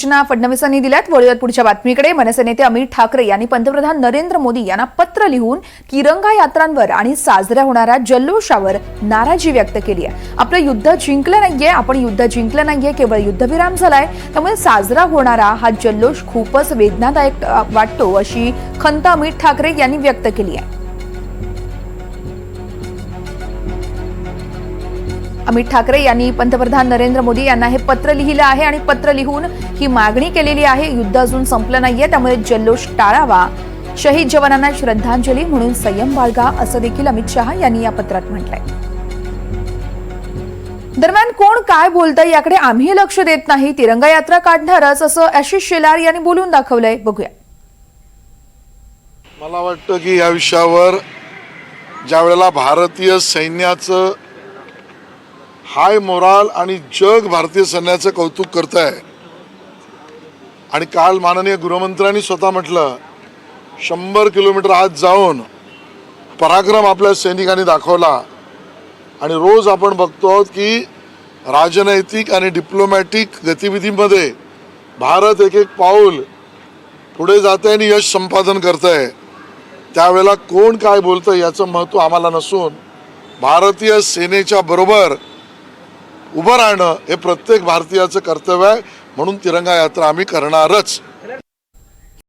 सूचना फडणवीसांनी दिल्यात. वळूयात पुढच्या बातमीकडे. मनसे नेते अमित ठाकरे यांनी पंतप्रधान नरेंद्र मोदी यांना पत्र लिहून तिरंगा यात्रांवर आणि साजऱ्या होणाऱ्या जल्लोषावर नाराजी व्यक्त केली आहे. आपलं युद्ध जिंकलं नाहीये. आपण युद्ध जिंकलं नाहीये. केवळ युद्धविराम झालाय. त्यामुळे साजरा होणारा हा जल्लोष खूपच वेदनादायक वाटतो अशी खंत अमित ठाकरे यांनी व्यक्त केली आहे. अमित ठाकरे यांनी पंतप्रधान नरेंद्र मोदी यांना हे पत्र लिहिलं आहे आणि पत्र लिहून ही मागणी केलेली आहे. युद्ध अजून संपलं नाहीये त्यामुळे जल्लोष टाळावा. शहीद जवानांना श्रद्धांजली म्हणून संयम बाळगा असं देखील अमित शहा यांनी या पत्रात म्हटलंय. दरम्यान कोण काय बोलतंय याकडे आम्ही लक्ष देत नाही. तिरंगा यात्रा काढणारच असं आशिष शेलार यांनी बोलून दाखवलंय. बघूया. मला वाटतं की या विषयावर ज्या वेळेला भारतीय सैन्याचं हाय मोराल आणि जग भारतीय सैन्याचं कौतुक करत आहे आणि काल माननीय गृहमंत्र्यांनी स्वतः म्हटलं शंभर किलोमीटर आत जाऊन पराक्रम आपल्या सैनिकांनी दाखवला. आणि रोज आपण बघतो आहोत की राजनैतिक आणि डिप्लोमॅटिक गतिविधीमध्ये भारत एक एक पाऊल पुढे जात आहे आणि यश संपादन करत आहे त्यावेळेला कोण काय बोलतं याचं महत्त्व आम्हाला नसून भारतीय सेनेच्या बरोबर उभं राहणं हे प्रत्येक भारतीयाचं कर्तव्य आहे. म्हणून तिरंगा यात्रा आम्ही करणारच.